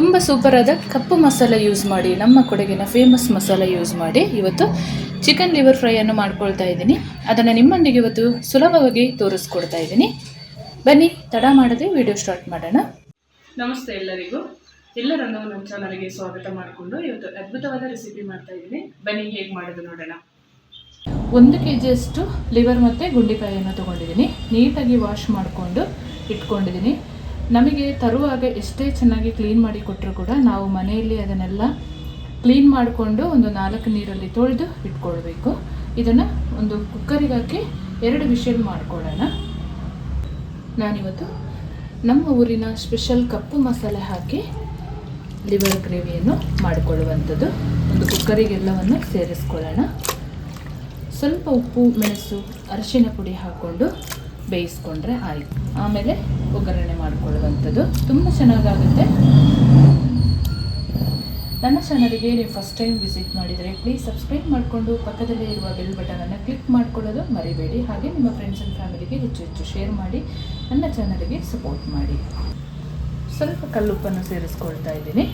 ತುಂಬ ಸೂಪರಾದ ಕಪ್ಪು ಮಸಾಲ ಯೂಸ್ ಮಾಡಿ ನಮ್ಮ ಕೊಡಗಿನ ಫೇಮಸ್ ಮಸಾಲ ಯೂಸ್ ಮಾಡಿ ಇವತ್ತು ಚಿಕನ್ ಲಿವರ್ ಫ್ರೈಯನ್ನು ಮಾಡ್ಕೊಳ್ತಾ ಇದ್ದೀನಿ. ಅದನ್ನು ನಿಮ್ಮೊಂದಿಗೆ ಇವತ್ತು ಸುಲಭವಾಗಿ ತೋರಿಸ್ಕೊಡ್ತಾ ಇದ್ದೀನಿ. ಬನ್ನಿ ತಡ ಮಾಡದೆ ವಿಡಿಯೋ ಸ್ಟಾರ್ಟ್ ಮಾಡೋಣ. ನಮಸ್ತೆ ಎಲ್ಲರಿಗೂ. ಎಲ್ಲರನ್ನು ನಮ್ಮ ಚಾನಲ್ಗೆ ಸ್ವಾಗತ ಮಾಡಿಕೊಂಡು ಇವತ್ತು ಅದ್ಭುತವಾದ ರೆಸಿಪಿ ಮಾಡ್ತಾ ಇದ್ದೀನಿ. ಬನ್ನಿ ಹೇಗೆ ಮಾಡೋದು ನೋಡೋಣ. ಒಂದು ಕೆ ಜಿಯಷ್ಟು ಲಿವರ್ ಮತ್ತು ಗುಂಡಿಕಾಯಿಯನ್ನು ತೊಗೊಂಡಿದ್ದೀನಿ. ನೀಟಾಗಿ ವಾಶ್ ಮಾಡಿಕೊಂಡು ಇಟ್ಕೊಂಡಿದ್ದೀನಿ. ನಮಗೆ ತರುವಾಗ ಎಷ್ಟೇ ಚೆನ್ನಾಗಿ ಕ್ಲೀನ್ ಮಾಡಿ ಕೊಟ್ಟರು ಕೂಡ ನಾವು ಮನೆಯಲ್ಲಿ ಅದನ್ನೆಲ್ಲ ಕ್ಲೀನ್ ಮಾಡಿಕೊಂಡು ಒಂದು ನಾಲ್ಕು ನೀರಲ್ಲಿ ತೊಳೆದು ಇಟ್ಕೊಳ್ಬೇಕು. ಇದನ್ನು ಒಂದು ಕುಕ್ಕರಿಗೆ ಹಾಕಿ ಎರಡು ವಿಷಲ್ ಮಾಡಿಕೊಳ್ಳೋಣ. ನಾನಿವತ್ತು ನಮ್ಮ ಊರಿನ ಸ್ಪೆಷಲ್ ಕಪ್ಪು ಮಸಾಲೆ ಹಾಕಿ ಲಿವರ್ ಗ್ರೇವಿಯನ್ನು ಮಾಡಿಕೊಳ್ಳುವಂಥದ್ದು. ಒಂದು ಕುಕ್ಕರಿಗೆಲ್ಲವನ್ನು ಸೇರಿಸ್ಕೊಳ್ಳೋಣ. ಸ್ವಲ್ಪ ಉಪ್ಪು, ಮೆಣಸು, ಅರಿಶಿನ ಪುಡಿ ಹಾಕ್ಕೊಂಡು ಬೇಯಿಸ್ಕೊಂಡ್ರೆ ಆಯಿತು. ಆಮೇಲೆ ಒಗ್ಗರಣೆ ಮಾಡ್ಕೊಳ್ಳುವಂಥದ್ದು. ತುಂಬ ಚೆನ್ನಾಗಾಗುತ್ತೆ. ನನ್ನ ಚಾನಲ್ಗೆ ನೀವು ಫಸ್ಟ್ ಟೈಮ್ ವಿಸಿಟ್ ಮಾಡಿದರೆ ಪ್ಲೀಸ್ ಸಬ್ಸ್ಕ್ರೈಬ್ ಮಾಡಿಕೊಂಡು ಪಕ್ಕದಲ್ಲೇ ಇರುವ ಬೆಲ್ ಬಟನನ್ನು ಕ್ಲಿಕ್ ಮಾಡ್ಕೊಳ್ಳೋದು ಮರಿಬೇಡಿ. ಹಾಗೆ ನಿಮ್ಮ ಫ್ರೆಂಡ್ಸ್ ಆ್ಯಂಡ್ ಫ್ಯಾಮಿಲಿಗೆ ಹೆಚ್ಚು ಹೆಚ್ಚು ಶೇರ್ ಮಾಡಿ, ನನ್ನ ಚಾನಲ್ಗೆ ಸಪೋರ್ಟ್ ಮಾಡಿ. ಸ್ವಲ್ಪ ಕಲ್ಲುಪ್ಪನ್ನು ಸೇರಿಸ್ಕೊಳ್ತಾ ಇದ್ದೀನಿ.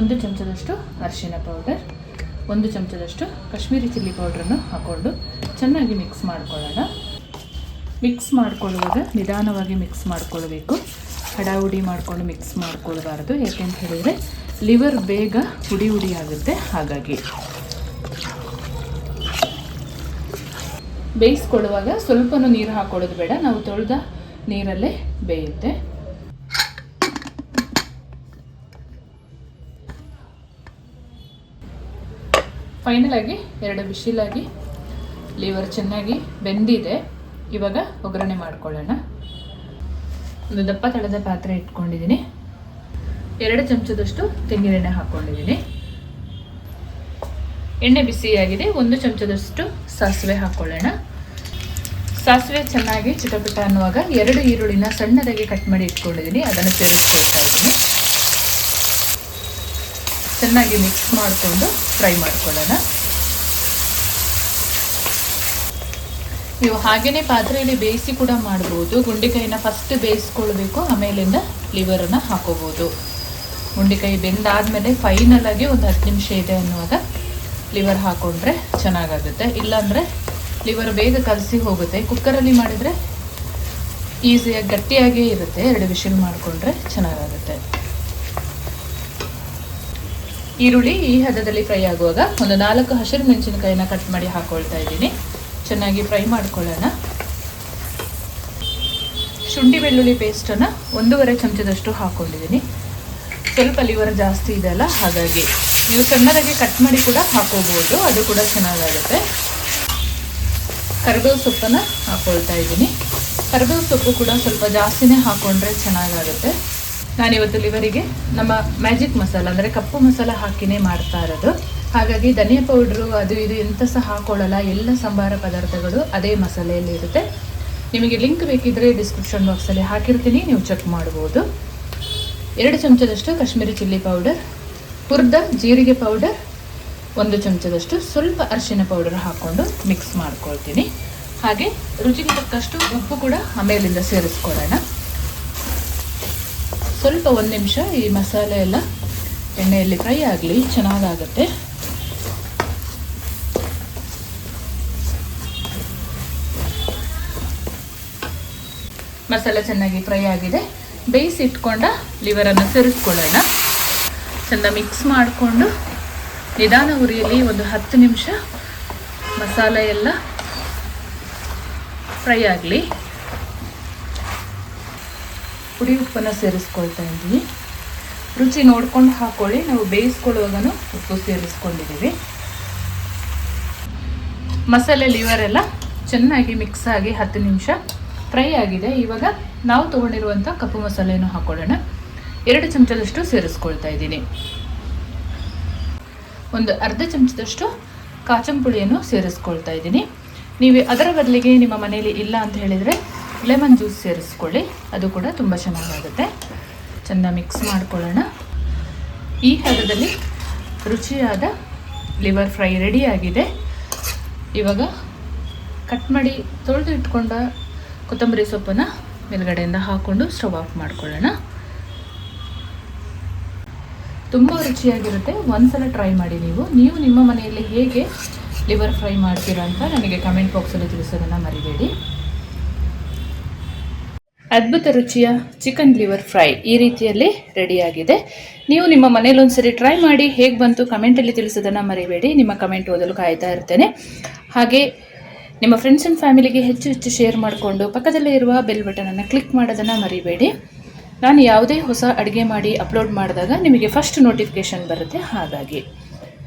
ಒಂದು ಚಮಚದಷ್ಟು ಅರಿಶಿನ ಪೌಡರ್ ಒಂದು ಚಮಚದಷ್ಟು ಕಾಶ್ಮೀರಿ ಚಿಲ್ಲಿ ಪೌಡ್ರನ್ನು ಹಾಕ್ಕೊಂಡು ಚೆನ್ನಾಗಿ ಮಿಕ್ಸ್ ಮಾಡ್ಕೊಳ್ಳೋಣ. ಮಿಕ್ಸ್ ಮಾಡ್ಕೊಳ್ಳುವಾಗ ನಿಧಾನವಾಗಿ ಮಿಕ್ಸ್ ಮಾಡ್ಕೊಳ್ಬೇಕು. ಹಡಾಹುಡಿ ಮಾಡಿಕೊಂಡು ಮಿಕ್ಸ್ ಮಾಡ್ಕೊಳ್ಬಾರ್ದು. ಯಾಕೆಂತ ಹೇಳಿದರೆ ಲಿವರ್ ಬೇಗ ಹುಡಿ ಹುಡಿ ಆಗುತ್ತೆ. ಹಾಗಾಗಿ ಬೇಯಿಸ್ಕೊಳ್ಳುವಾಗ ಸ್ವಲ್ಪನೂ ನೀರು ಹಾಕೊಳ್ಳೋದು ಬೇಡ. ನಾವು ತೊಳೆದ ನೀರಲ್ಲೇ ಬೇಯುತ್ತೆ. ಫೈನಲ್ ಆಗಿ ಎರಡು ಬಿಸಿಲಾಗಿ ಲಿವರ್ ಚೆನ್ನಾಗಿ ಬೆಂದಿದೆ. ಇವಾಗ ಒಗ್ಗರಣೆ ಮಾಡ್ಕೊಳ್ಳೋಣ. ಒಂದು ದಪ್ಪ ತಳದ ಪಾತ್ರೆ ಇಟ್ಕೊಂಡಿದ್ದೀನಿ. ಎರಡು ಚಮಚದಷ್ಟು ತೆಂಗಿನೆಣ್ಣೆ ಹಾಕ್ಕೊಂಡಿದ್ದೀನಿ. ಎಣ್ಣೆ ಬಿಸಿಯಾಗಿದೆ, ಒಂದು ಚಮಚದಷ್ಟು ಸಾಸಿವೆ ಹಾಕ್ಕೊಳ್ಳೋಣ. ಸಾಸಿವೆ ಚೆನ್ನಾಗಿ ಚಿಟಪಿಟ ಅನ್ನುವಾಗ ಎರಡು ಈರುಳ್ಳಿನ ಸಣ್ಣದಾಗಿ ಕಟ್ ಮಾಡಿ ಇಟ್ಕೊಂಡಿದ್ದೀನಿ, ಅದನ್ನು ಸೇರಿಸ್ಕೊಳ್ತಾ ಇದ್ದೀನಿ. ಚೆನ್ನಾಗಿ ಮಿಕ್ಸ್ ಮಾಡಿಕೊಂಡು ಫ್ರೈ ಮಾಡ್ಕೊಳ್ಳೋಣ. ನೀವು ಹಾಗೇನೆ ಪಾತ್ರೆಯಲ್ಲಿ ಬೇಯಿಸಿ ಕೂಡ ಮಾಡ್ಬೋದು. ಗುಂಡಿಕಾಯಿನ ಫಸ್ಟ್ ಬೇಯಿಸ್ಕೊಳ್ಬೇಕು, ಆಮೇಲಿಂದ ಲಿವರನ್ನು ಹಾಕೋಬೋದು. ಗುಂಡಿಕಾಯಿ ಬೆಂದಾದಮೇಲೆ ಫೈನಲ್ ಆಗಿ ಒಂದು ಹತ್ತು ನಿಮಿಷ ಇದೆ ಅನ್ನುವಾಗ ಲಿವರ್ ಹಾಕೊಂಡ್ರೆ ಚೆನ್ನಾಗಾಗುತ್ತೆ. ಇಲ್ಲಾಂದರೆ ಲಿವರ್ ಬೇಗ ಕಲಸಿ ಹೋಗುತ್ತೆ. ಕುಕ್ಕರಲ್ಲಿ ಮಾಡಿದರೆ ಈಸಿಯಾಗಿ ಗಟ್ಟಿಯಾಗೇ ಇರುತ್ತೆ. ಎರಡು ವಿಷಲ್ ಮಾಡಿಕೊಂಡ್ರೆ ಚೆನ್ನಾಗಾಗುತ್ತೆ. ಈರುಳ್ಳಿ ಈ ಹದದಲ್ಲಿ ಫ್ರೈ ಆಗುವಾಗ ಒಂದು ನಾಲ್ಕು ಹಸಿರು ಮೆಣಸಿನಕಾಯಿನ ಕಟ್ ಮಾಡಿ ಹಾಕೊಳ್ತಾ ಇದ್ದೀನಿ. ಚೆನ್ನಾಗಿ ಫ್ರೈ ಮಾಡ್ಕೊಳ್ಳೋಣ. ಶುಂಠಿ ಬೆಳ್ಳುಳ್ಳಿ ಪೇಸ್ಟನ್ನು ಒಂದೂವರೆ ಚಮಚದಷ್ಟು ಹಾಕ್ಕೊಂಡಿದ್ದೀನಿ. ಸ್ವಲ್ಪ ಲಿವರ್ ಜಾಸ್ತಿ ಇದೆಯಲ್ಲ ಹಾಗಾಗಿ ನೀವು ಸಣ್ಣದಾಗಿ ಕಟ್ ಮಾಡಿ ಕೂಡ ಹಾಕೋಬೋದು ಅದು ಕೂಡ ಚೆನ್ನಾಗಾಗುತ್ತೆ. ಕರ್ಬೇವು ಸೊಪ್ಪನ್ನು ಹಾಕ್ಕೊಳ್ತಾ ಇದ್ದೀನಿ. ಕರ್ಬೇವು ಸೊಪ್ಪು ಕೂಡ ಸ್ವಲ್ಪ ಜಾಸ್ತಿನೇ ಹಾಕ್ಕೊಂಡ್ರೆ ಚೆನ್ನಾಗಾಗುತ್ತೆ. ನಾನಿವತ್ತು ಲಿವರಿಗೆ ನಮ್ಮ ಮ್ಯಾಜಿಕ್ ಮಸಾಲ, ಅಂದರೆ ಕಪ್ಪು ಮಸಾಲ ಹಾಕಿನೇ ಮಾಡ್ತಾ ಇರೋದು. ಹಾಗಾಗಿ ಧನಿಯಾ ಪೌಡ್ರು ಅದು ಇದು ಎಂತ ಸಹ ಹಾಕೊಳ್ಳಲ್ಲ, ಎಲ್ಲ ಸಂಬಾರ ಪದಾರ್ಥಗಳು ಅದೇ ಮಸಾಲೆಯಲ್ಲಿ ಇರುತ್ತೆ. ನಿಮಗೆ ಲಿಂಕ್ ಬೇಕಿದ್ರೆ ಡಿಸ್ಕ್ರಿಪ್ಷನ್ ಬಾಕ್ಸಲ್ಲಿ ಹಾಕಿರ್ತೀನಿ, ನೀವು ಚೆಕ್ ಮಾಡ್ಬೋದು. ಎರಡು ಚಮಚದಷ್ಟು ಕಾಶ್ಮೀರಿ ಚಿಲ್ಲಿ ಪೌಡರ್, ಹುರಿದ ಜೀರಿಗೆ ಪೌಡರ್, ಒಂದು ಚಮಚದಷ್ಟು ಸ್ವಲ್ಪ ಅರಿಶಿನ ಪೌಡರ್ ಹಾಕ್ಕೊಂಡು ಮಿಕ್ಸ್ ಮಾಡ್ಕೊಳ್ತೀನಿ. ಹಾಗೆ ರುಚಿಗೆ ತಕ್ಕಷ್ಟು ಉಪ್ಪು ಕೂಡ ಆಮೇಲಿಂದ ಸೇರಿಸ್ಕೊಳ್ಳೋಣ. ಸ್ವಲ್ಪ ಒಂದು ನಿಮಿಷ ಈ ಮಸಾಲೆ ಎಲ್ಲ ಎಣ್ಣೆಯಲ್ಲಿ ಫ್ರೈ ಆಗಲಿ, ಚೆನ್ನಾಗಾಗುತ್ತೆ. ಮಸಾಲೆ ಚೆನ್ನಾಗಿ ಫ್ರೈ ಆಗಿದೆ. ಬೇಯಿಸಿ ಇಟ್ಕೊಂಡ ಲಿವರನ್ನು ಸೇರಿಸ್ಕೊಳ್ಳೋಣ. ಚೆಂದ ಮಿಕ್ಸ್ ಮಾಡಿಕೊಂಡು ನಿಧಾನ ಉರಿಯಲ್ಲಿ ಒಂದು ಹತ್ತು ನಿಮಿಷ ಮಸಾಲ ಎಲ್ಲ ಫ್ರೈ ಆಗಲಿ. ಪುಡಿ ಉಪ್ಪನ್ನು ಸೇರಿಸ್ಕೊಳ್ತಾ ಇದ್ದೀವಿ ರುಚಿ ನೋಡ್ಕೊಂಡು ಹಾಕೊಳ್ಳಿ. ನಾವು ಬೇಯಿಸ್ಕೊಳ್ಳುವಾಗನೂ ಉಪ್ಪು ಸೇರಿಸ್ಕೊಂಡಿದ್ದೀವಿ. ಮಸಾಲೆ ಲಿವರೆಲ್ಲ ಚೆನ್ನಾಗಿ ಮಿಕ್ಸ್ ಆಗಿ ಹತ್ತು ನಿಮಿಷ ಫ್ರೈ ಆಗಿದೆ. ಇವಾಗ ನಾವು ತೊಗೊಂಡಿರುವಂಥ ಕಪ್ಪು ಮಸಾಲೆಯನ್ನು ಹಾಕೊಳ್ಳೋಣ. ಎರಡು ಚಮಚದಷ್ಟು ಸೇರಿಸ್ಕೊಳ್ತಾ ಇದ್ದೀನಿ. ಒಂದು ಅರ್ಧ ಚಮಚದಷ್ಟು ಕಾಚಂಪುಳಿಯನ್ನು ಸೇರಿಸ್ಕೊಳ್ತಾ ಇದ್ದೀನಿ. ನೀವು ಅದರ ಬದಲಿಗೆ ನಿಮ್ಮ ಮನೆಯಲ್ಲಿ ಇಲ್ಲ ಅಂತ ಹೇಳಿದರೆ ಲೆಮನ್ ಜ್ಯೂಸ್ ಸೇರಿಸ್ಕೊಳ್ಳಿ. ಅದು ಕೂಡ ತುಂಬ ಚೆನ್ನಾಗಾಗುತ್ತೆ. ಚೆಂದ ಮಿಕ್ಸ್ ಮಾಡ್ಕೊಳ್ಳೋಣ. ಈ ಹದದಲ್ಲಿ ರುಚಿಯಾದ ಲಿವರ್ ಫ್ರೈ ರೆಡಿಯಾಗಿದೆ ಇವಾಗ ಕಟ್ ಮಾಡಿ ತೊಳೆದು ಇಟ್ಕೊಂಡ ಕೊತ್ತಂಬರಿ ಸೊಪ್ಪನ್ನು ಮೇಲ್ಗಡೆಯಿಂದ ಹಾಕ್ಕೊಂಡು ಸ್ಟವ್ ಆಫ್ ಮಾಡ್ಕೊಳ್ಳೋಣ. ತುಂಬ ರುಚಿಯಾಗಿರುತ್ತೆ. ಒಂದ್ಸಲ ಟ್ರೈ ಮಾಡಿ ನೀವು. ನೀವು ನಿಮ್ಮ ಮನೆಯಲ್ಲಿ ಹೇಗೆ ಲಿವರ್ ಫ್ರೈ ಮಾಡ್ತೀರಾ ಅಂತ ನನಗೆ ಕಮೆಂಟ್ ಬಾಕ್ಸಲ್ಲಿ ತಿಳಿಸೋದನ್ನು ಮರಿಬೇಡಿ. ಅದ್ಭುತ ರುಚಿಯ ಚಿಕನ್ ಲಿವರ್ ಫ್ರೈ ಈ ರೀತಿಯಲ್ಲಿ ರೆಡಿಯಾಗಿದೆ. ನೀವು ನಿಮ್ಮ ಮನೇಲಿ ಒಂದ್ಸರಿ ಟ್ರೈ ಮಾಡಿ ಹೇಗೆ ಬಂತು ಕಮೆಂಟಲ್ಲಿ ತಿಳಿಸೋದನ್ನು ಮರಿಬೇಡಿ. ನಿಮ್ಮ ಕಮೆಂಟ್ ಓದಲು ಕಾಯ್ತಾ ಇರ್ತೇನೆ. ಹಾಗೆ ನಿಮ್ಮ ಫ್ರೆಂಡ್ಸ್ ಆ್ಯಂಡ್ ಫ್ಯಾಮಿಲಿಗೆ ಹೆಚ್ಚು ಹೆಚ್ಚು ಶೇರ್ ಮಾಡಿಕೊಂಡು ಪಕ್ಕದಲ್ಲೇ ಇರುವ ಬೆಲ್ ಬಟನನ್ನು ಕ್ಲಿಕ್ ಮಾಡೋದನ್ನು ಮರಿಬೇಡಿ. ನಾನು ಯಾವುದೇ ಹೊಸ ಅಡುಗೆ ಮಾಡಿ ಅಪ್ಲೋಡ್ ಮಾಡಿದಾಗ ನಿಮಗೆ ಫಸ್ಟ್ ನೋಟಿಫಿಕೇಷನ್ ಬರುತ್ತೆ. ಹಾಗಾಗಿ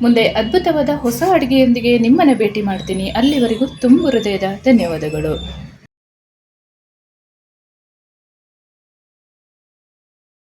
ಮುಂದೆ ಅದ್ಭುತವಾದ ಹೊಸ ಅಡುಗೆಯೊಂದಿಗೆ ನಿಮ್ಮನ್ನು ಭೇಟಿ ಮಾಡ್ತೀನಿ. ಅಲ್ಲಿವರೆಗೂ ತುಂಬ ಹೃದಯದ ಧನ್ಯವಾದಗಳು.